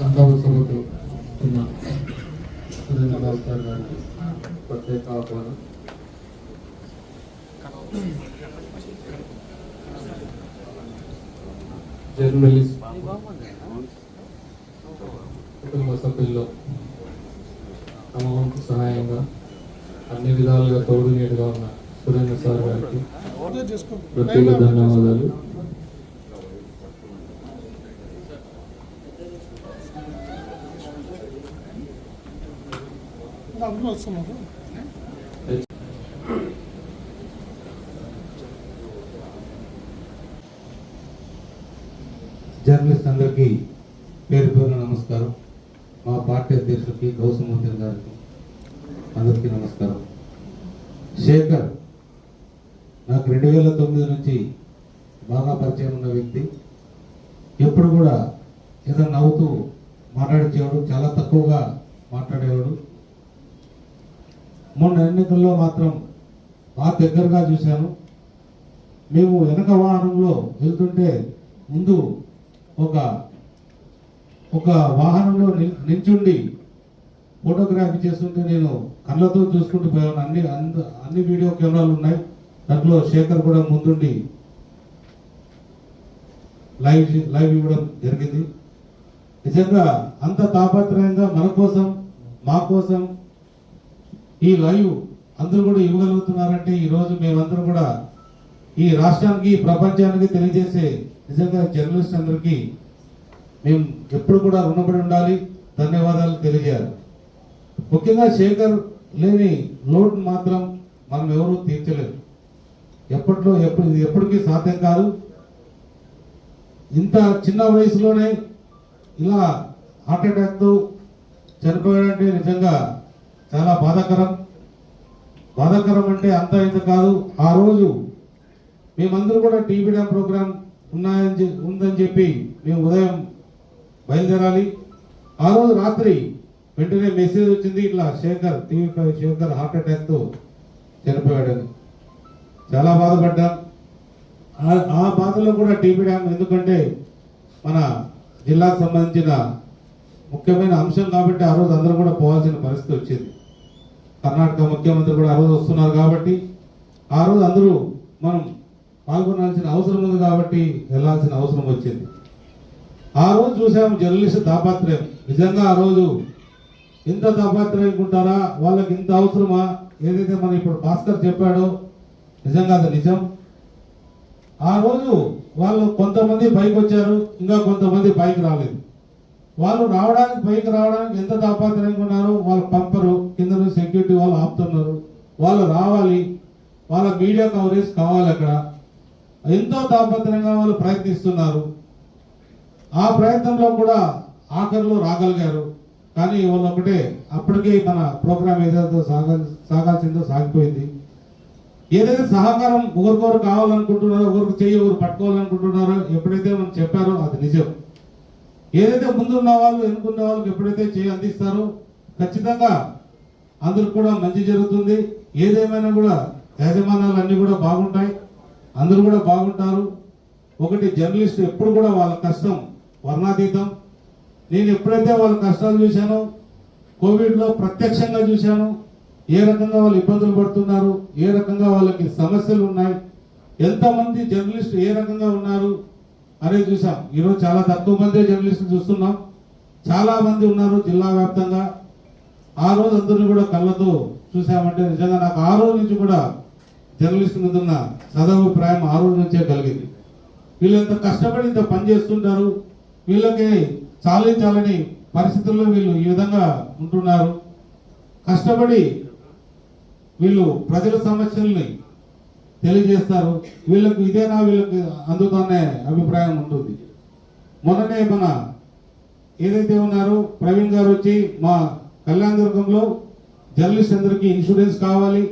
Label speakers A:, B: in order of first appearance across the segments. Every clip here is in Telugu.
A: సంతాప సభకు ఉన్న సురేంద్ర గారికి ప్రత్యేక ఆహ్వానం. జర్నలిస్ట్. కుటుంబ సభ్యుల్లో తమ వంతు సహాయంగా అన్ని విధాలుగా తోడు నీడుగా ఉన్న సురేంద్ర సార్ గారికి ప్రత్యేక ధన్యవాదాలు.
B: అందులో వస్తున్నారు
C: జర్నలిస్ట్ అందరికీ పేరు పేరు నమస్కారం. మా పార్టీ అధ్యక్షుడికి గౌతమూర్తి గారికి అందరికీ నమస్కారం. శేఖర్ నాకు రెండు వేల తొమ్మిది నుంచి బాగా పరిచయం ఉన్న వ్యక్తి. ఎప్పుడు కూడా ఏదో నవ్వుతూ మాట్లాడేవాడు చాలా తక్కువగా మాట్లాడేవాడు. మొన్న ఎన్నికల్లో మాత్రం బాగా దగ్గరగా చూశాను. మేము వెనక వాహనంలో వెళ్తుంటే ముందు ఒక ఒక వాహనంలో నిల్- నిల్చుండి ఫోటోగ్రఫీ చేస్తుంటే నేను కళ్ళతో చూసుకుంటూ పోయాను. అన్ని అంద- అన్ని వీడియో కెమెరాలు ఉన్నాయి. దాంట్లో శేఖర్ కూడా ముందుండి లైవ్ లైవ్ ఇవ్వడం జరిగింది. నిజంగా అంత తాపత్రయంగా మన కోసం మా కోసం ఈ లైవ్ అందరూ కూడా ఇవ్వగలుగుతున్నారంటే ఈరోజు మేమందరం కూడా ఈ రాష్ట్రానికి ప్రపంచానికి తెలియజేసే నిజంగా జర్నలిస్ట్ అందరికీ మేము ఎప్పుడు కూడా రుణపడి ఉండాలి. ధన్యవాదాలు తెలియజేయాలి. ముఖ్యంగా శేఖర్ లేని లోటు మాత్రం మనం ఎవరూ తీర్చలేరు ఎప్పట్లో ఎప్పుడు ఇది ఎప్పటికీ సాధ్యం కాదు. ఇంత చిన్న వయసులోనే ఇలా హార్ట్ అటాక్తో చనిపోయాడంటే నిజంగా చాలా బాధాకరం. బాధాకరం అంటే అంత ఇంత కాదు. ఆ రోజు మేమందరూ కూడా టీవీ డ్యామ్ ప్రోగ్రామ్ ఉన్నాయని ఉందని చెప్పి మేము ఉదయం బయలుదేరాలి. ఆ రోజు రాత్రి వెంటనే మెసేజ్ వచ్చింది ఇట్లా శేఖర్ టీవీ శేఖర్ హార్ట్ అటాక్తో చనిపోయాడని. చాలా బాధపడ్డాం. ఆ- ఆ బాధలో కూడా టీవీ డ్యామ్ ఎందుకంటే మన జిల్లాకు సంబంధించిన ముఖ్యమైన అంశం కాబట్టి ఆ రోజు అందరం కూడా పోవాల్సిన పరిస్థితి వచ్చింది. కర్ణాటక ముఖ్యమంత్రి కూడా ఆ రోజు వస్తున్నారు కాబట్టి ఆ రోజు అందరూ మనం పాల్గొనాల్సిన అవసరం ఉంది కాబట్టి వెళ్ళాల్సిన అవసరం వచ్చింది. ఆ రోజు చూసాము జర్నలిస్ట్ దాపాత్రయం. నిజంగా ఆ రోజు ఇంత దాపాత్రయం ఉంటారా వాళ్ళకి ఇంత అవసరమా? ఏదైతే మనం ఇప్పుడు భాస్కర్ చెప్పాడో నిజంగా అది నిజం. ఆ రోజు వాళ్ళు కొంతమంది పైకి వచ్చారు ఇంకా కొంతమంది పైకి రాలేదు. వాళ్ళు రావడానికి పైకి రావడానికి ఎంత తాపాత్రంగా ఉన్నారు వాళ్ళు పంపరు కింద సెక్యూరిటీ వాళ్ళు ఆపుతున్నారు. వాళ్ళు రావాలి వాళ్ళ మీడియా కవరేజ్ కావాలి అక్కడ. ఎంతో తాపత్రంగా వాళ్ళు ప్రయత్నిస్తున్నారు. ఆ ప్రయత్నంలో కూడా ఆఖరిలో రాగలిగారు. కానీ వాళ్ళు ఒకటే అప్పటికే మన ప్రోగ్రామ్ ఏదైతే సాగా సాగాల్సిందో సాగిపోయింది. ఏదైతే సహకారం ఒకరికొకరు కావాలనుకుంటున్నారో ఒకరికి చెయ్యి ఒకరు పట్టుకోవాలనుకుంటున్నారో ఎప్పుడైతే మనం చెప్పారో అది నిజం. ఏదైతే ముందున్న వాళ్ళు వెనుకున్న వాళ్ళకి ఎప్పుడైతే చేయి అందిస్తారో ఖచ్చితంగా అందరికి కూడా మంచి జరుగుతుంది. ఏదేమైనా కూడా యాజమానాలు అన్నీ కూడా బాగుంటాయి. అందరూ కూడా బాగుంటారు. ఒకటి జర్నలిస్ట్ ఎప్పుడు కూడా వాళ్ళ కష్టం వర్ణాతీతం. నేను ఎప్పుడైతే వాళ్ళ కష్టాలు చూశానో కోవిడ్లో ప్రత్యక్షంగా చూశాను ఏ రకంగా వాళ్ళు ఇబ్బందులు పడుతున్నారు? ఏ రకంగా వాళ్ళకి సమస్యలు ఉన్నాయి? ఎంతమంది జర్నలిస్ట్ ఏ రకంగా ఉన్నారు? అనేది చూసాం ఈరోజు చాలా తక్కువ మంది జర్నలిస్టులు చూస్తున్నాం. చాలా మంది ఉన్నారు జిల్లా వ్యాప్తంగా. ఆ రోజు అందరిని కూడా కళ్ళతో చూసామంటే నిజంగా నాకు ఆ రోజు నుంచి కూడా జర్నలిస్ట్ మీద ఉన్న సదభిప్రాయం ఆ రోజు నుంచే కలిగింది. వీళ్ళు ఎంత కష్టపడి ఇంత పని చేస్తుంటారు? వీళ్ళకి చాలించాలని చాలని పరిస్థితుల్లో వీళ్ళు ఈ విధంగా ఉంటున్నారు. కష్టపడి వీళ్ళు ప్రజల సమస్యల్ని తెలియజేస్తారు. వీళ్ళకి ఇదేనా? వీళ్ళకి అందుతానే అభిప్రాయం ఉంటుంది. మొన్ననే మన ఏదైతే ఉన్నారో ప్రవీణ్ గారు వచ్చి మా కళ్యాణ దుర్గంలో జర్నలిస్ట్ అందరికీ ఇన్సూరెన్స్ కావాలి.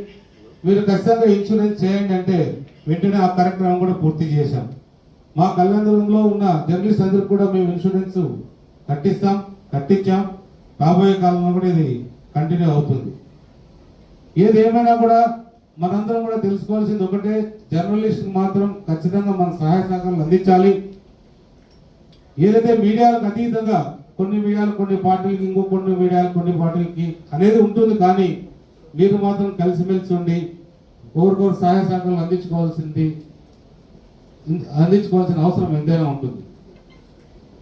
C: మీరు ఖచ్చితంగా ఇన్సూరెన్స్ చేయండి అంటే వెంటనే ఆ కార్యక్రమం కూడా పూర్తి చేశాం. మా కళ్యాణ దుర్గంలో ఉన్న జర్నలిస్ట్ అందరికి కూడా మేము ఇన్సూరెన్స్ కట్టిస్తాం కట్టించాం. రాబోయే కాలంలో కూడా ఇది కంటిన్యూ అవుతుంది. ఏదేమైనా కూడా మనందరం కూడా తెలుసుకోవాల్సింది ఒకటే జర్నలిస్ట్ మాత్రం ఖచ్చితంగా మన సహాయ సహకారాలు అందించాలి. ఏదైతే మీడియాలకు అతీతంగా కొన్ని మీడియాలు కొన్ని పార్టీలకి ఇంకో కొన్ని మీడియాలు కొన్ని పార్టీలకి అనేది ఉంటుంది కానీ మీరు మాత్రం కలిసిమెలిసి ఉండి ఒకరికొకరు సహాయ సహకారాలు అందించుకోవాల్సింది అందించుకోవాల్సిన అవసరం ఎంతైనా ఉంటుంది.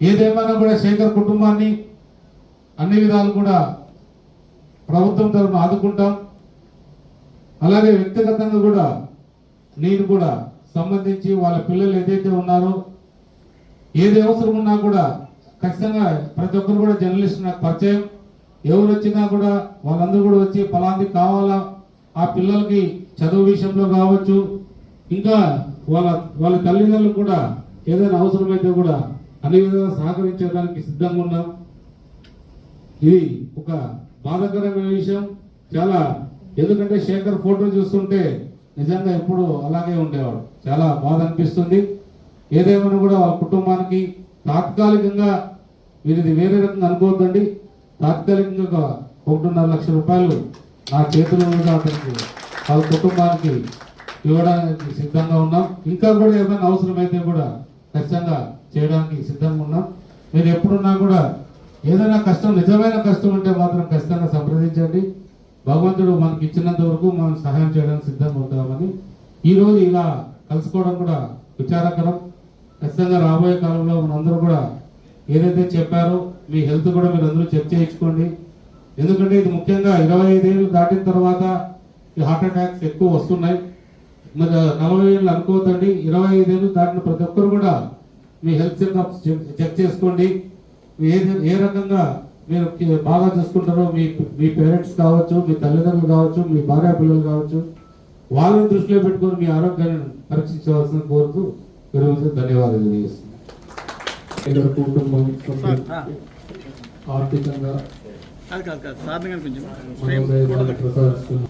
C: ఏదేమైనా కూడా శేఖర్ కుటుంబాన్ని అన్ని విధాలు కూడా ప్రభుత్వం తరఫున ఆదుకుంటాం. అలాగే వ్యక్తిగతంగా కూడా నేను కూడా సంబంధించి వాళ్ళ పిల్లలు ఏదైతే ఉన్నారో ఏది అవసరం ఉన్నా కూడా ఖచ్చితంగా ప్రతి ఒక్కరు కూడా జర్నలిస్ట్ నాకు పరిచయం. ఎవరు వచ్చినా కూడా వాళ్ళందరూ కూడా వచ్చి ఫలాంది కావాలా? ఆ పిల్లలకి చదువు విషయంలో కావచ్చు. ఇంకా వాళ్ళ వాళ్ళ తల్లిదండ్రులు కూడా ఏదైనా అవసరమైతే కూడా అన్ని విధంగా సహకరించడానికి సిద్ధంగా ఉన్నాం. ఇది ఒక బాధాకరమైన విషయం. చాలా ఎందుకంటే శేఖర్ ఫోటో చూస్తుంటే నిజంగా ఎప్పుడు అలాగే ఉండేవాడు. చాలా బాధ అనిపిస్తుంది. ఏదేమైనా కూడా వాళ్ళ కుటుంబానికి తాత్కాలికంగా వీరిది వేరే రకంగా అనుకోవద్దండి. తాత్కాలికంగా ఒకటిన్నర లక్ష రూపాయలు నా చేతిలో మీద అతనికి వాళ్ళ కుటుంబానికి ఇవ్వడానికి సిద్ధంగా ఉన్నాం. ఇంకా కూడా ఏమైనా అవసరమైతే కూడా ఖచ్చితంగా చేయడానికి సిద్ధంగా ఉన్నాం. మీరు ఎప్పుడున్నా కూడా ఏదైనా కష్టం నిజమైన కష్టం ఉంటే మాత్రం ఖచ్చితంగా సంప్రదించండి. భగవంతుడు మనకి ఇచ్చినంత వరకు మనం సహాయం చేయడానికి సిద్ధంగా ఉంటామని ఈ రోజు ఇలా కలుసుకోవడం కూడా విచారకరం. ఖచ్చితంగా రాబోయే కాలంలో మనందరూ కూడా ఏదైతే చెప్పారో మీ హెల్త్ కూడా మీరు అందరూ చెక్ చేయించుకోండి. ఎందుకంటే ఇది ముఖ్యంగా ఇరవై ఐదేళ్ళు దాటిన తర్వాత ఈ హార్ట్ అటాక్స్ ఎక్కువ వస్తున్నాయి. మరి నలభై ఏళ్ళు అనుకోవద్దండి. ఇరవై ఐదేళ్ళు దాటిన ప్రతి ఒక్కరు కూడా మీ హెల్త్ చెకప్ చెక్ చేసుకోండి. ఏ ఏ రకంగా మీరు బాగా చూసుకుంటారో మీ మీ పేరెంట్స్ కావచ్చు మీ తల్లిదండ్రులు కావచ్చు మీ భార్య పిల్లలు కావచ్చు వాళ్ళని దృష్టిలో పెట్టుకొని మీ ఆరోగ్యాన్ని పరీక్షించవలసిన కోరుతూ విరమిస్తూ ధన్యవాదాలు తెలియజేస్తున్నాను.
A: కుటుంబం ఆర్థికంగా ప్రసాదిస్తున్న.